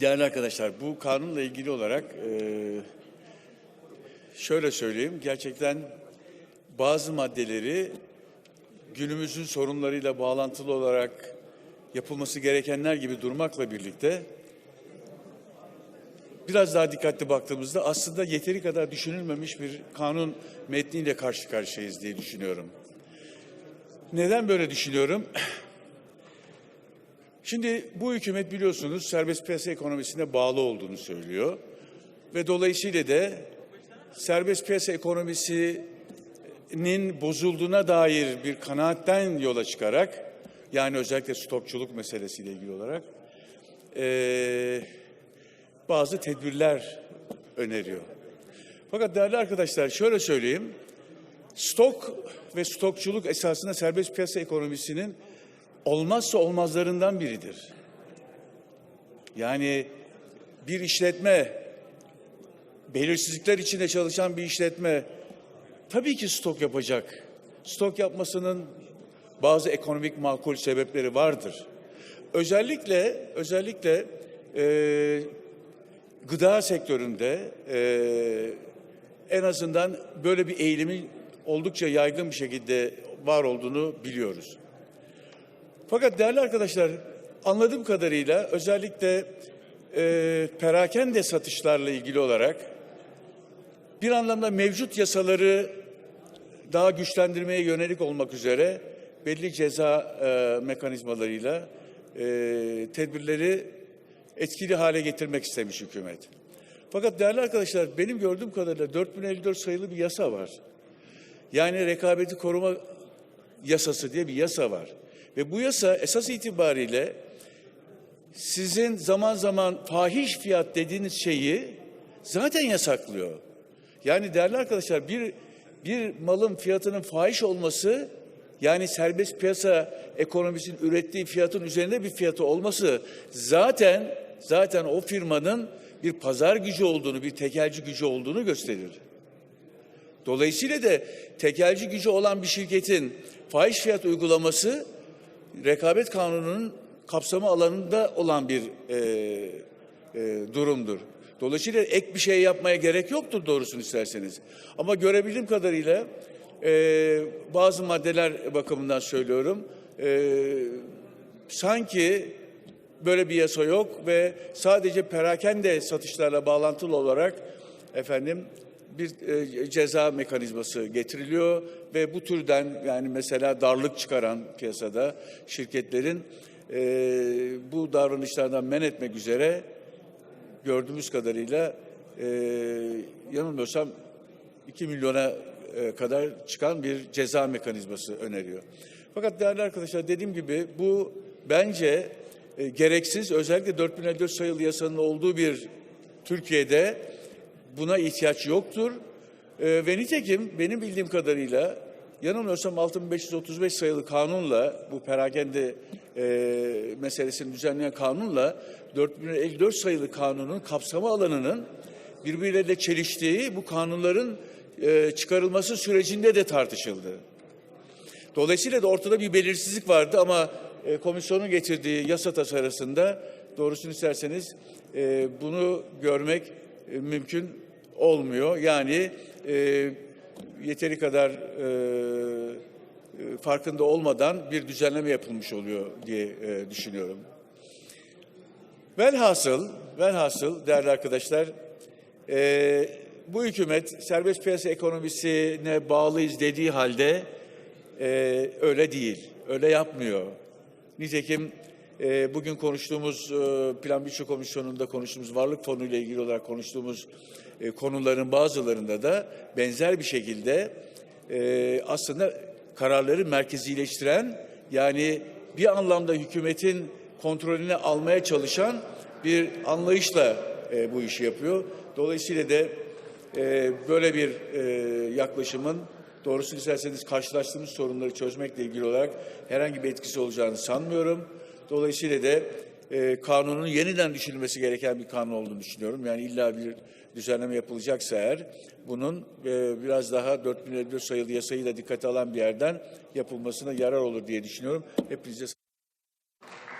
Değerli arkadaşlar, bu kanunla ilgili olarak e, şöyle söyleyeyim. Gerçekten bazı maddeleri günümüzün sorunlarıyla bağlantılı olarak yapılması gerekenler gibi durmakla birlikte biraz daha dikkatli baktığımızda aslında yeteri kadar düşünülmemiş bir kanun metniyle karşı karşıyayız diye düşünüyorum. Neden böyle düşünüyorum? Şimdi bu hükümet biliyorsunuz serbest piyasa ekonomisine bağlı olduğunu söylüyor. Ve dolayısıyla da serbest piyasa ekonomisinin bozulduğuna dair bir kanaatten yola çıkarak yani özellikle stokçuluk meselesiyle ilgili olarak eee, bazı tedbirler öneriyor. Fakat değerli arkadaşlar şöyle söyleyeyim. Stok ve stokçuluk esasında serbest piyasa ekonomisinin olmazsa olmazlarından biridir. Yani bir işletme, belirsizlikler içinde çalışan bir işletme tabii ki stok yapacak. Stok yapmasının bazı ekonomik makul sebepleri vardır. Özellikle özellikle e, gıda sektöründe e, en azından böyle bir eğilimin oldukça yaygın bir şekilde var olduğunu biliyoruz. Fakat değerli arkadaşlar anladığım kadarıyla özellikle e, perakende satışlarla ilgili olarak bir anlamda mevcut yasaları daha güçlendirmeye yönelik olmak üzere belli ceza e, mekanizmalarıyla e, tedbirleri etkili hale getirmek istemiş hükümet. Fakat değerli arkadaşlar benim gördüğüm kadarıyla 4054 sayılı bir yasa var. Yani rekabeti koruma yasası diye bir yasa var. Ve bu yasa esas itibariyle sizin zaman zaman fahiş fiyat dediğiniz şeyi zaten yasaklıyor. Yani değerli arkadaşlar bir bir malın fiyatının fahiş olması yani serbest piyasa ekonomisinin ürettiği fiyatın üzerinde bir fiyatı olması zaten zaten o firmanın bir pazar gücü olduğunu, bir tekelci gücü olduğunu gösterir. Dolayısıyla da tekelci gücü olan bir şirketin fahiş fiyat uygulaması rekabet kanununun kapsamı alanında olan bir e, e, durumdur. Dolayısıyla ek bir şey yapmaya gerek yoktur doğrusunu isterseniz. Ama görebildiğim kadarıyla e, bazı maddeler bakımından söylüyorum. E, sanki böyle bir yasa yok ve sadece perakende satışlarla bağlantılı olarak efendim bir e, ceza mekanizması getiriliyor ve bu türden yani mesela darlık çıkaran piyasada şirketlerin e, bu davranışlardan men etmek üzere gördüğümüz kadarıyla e, yanılmıyorsam 2 milyona kadar çıkan bir ceza mekanizması öneriyor. Fakat değerli arkadaşlar dediğim gibi bu bence gereksiz özellikle 4054 sayılı yasanın olduğu bir Türkiye'de buna ihtiyaç yoktur. E, ve nitekim benim bildiğim kadarıyla yanılmıyorsam 6535 sayılı kanunla bu perakende e, meselesini düzenleyen kanunla 4054 sayılı kanunun kapsama alanının birbirleriyle çeliştiği bu kanunların e, çıkarılması sürecinde de tartışıldı. Dolayısıyla da ortada bir belirsizlik vardı ama e, komisyonun getirdiği yasa tasarısında doğrusunu isterseniz e, bunu görmek e, mümkün olmuyor. Yani e, yeteri kadar e, e, farkında olmadan bir düzenleme yapılmış oluyor diye e, düşünüyorum. Velhasıl, velhasıl değerli arkadaşlar, e, bu hükümet serbest piyasa ekonomisine bağlıyız dediği halde e, öyle değil, öyle yapmıyor. Nitekim e, bugün konuştuğumuz e, Plan Bütçe Komisyonu'nda konuştuğumuz varlık fonu ile ilgili olarak konuştuğumuz e, konuların bazılarında da benzer bir şekilde e, aslında kararları merkezileştiren yani bir anlamda hükümetin kontrolünü almaya çalışan bir anlayışla e, bu işi yapıyor. Dolayısıyla da e, böyle bir e, yaklaşımın doğrusunu isterseniz karşılaştığımız sorunları çözmekle ilgili olarak herhangi bir etkisi olacağını sanmıyorum. Dolayısıyla da e, kanunun yeniden düşünülmesi gereken bir kanun olduğunu düşünüyorum. Yani illa bir düzenleme yapılacaksa eğer bunun e, biraz daha 4054 sayılı yasayı da dikkate alan bir yerden yapılmasına yarar olur diye düşünüyorum. Hepinize